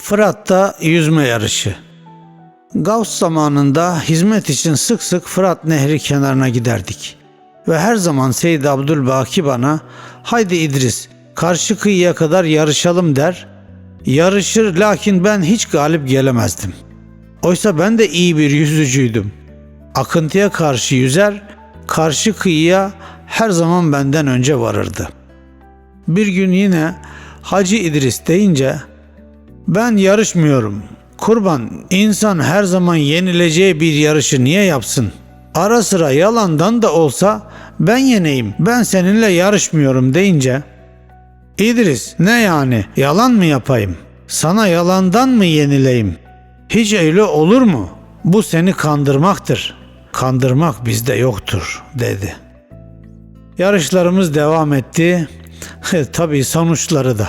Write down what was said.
Fırat'ta yüzme yarışı. Gavs zamanında hizmet için sık sık Fırat Nehri kenarına giderdik. Ve her zaman Seyyid Abdülbaki bana haydi İdris karşı kıyıya kadar yarışalım der. Yarışır lakin ben hiç galip gelemezdim. Oysa ben de iyi bir yüzücüydüm. Akıntıya karşı yüzer, karşı kıyıya her zaman benden önce varırdı. Bir gün yine Hacı İdris deyince ben yarışmıyorum. Kurban insan her zaman yenileceği bir yarışı niye yapsın? Ara sıra yalandan da olsa ben yeneyim ben seninle yarışmıyorum deyince İdris ne yani yalan mı yapayım? Sana yalandan mı yenileyim? Hiç öyle olur mu? Bu seni kandırmaktır. Kandırmak bizde yoktur dedi. Yarışlarımız devam etti. Tabii sonuçları da.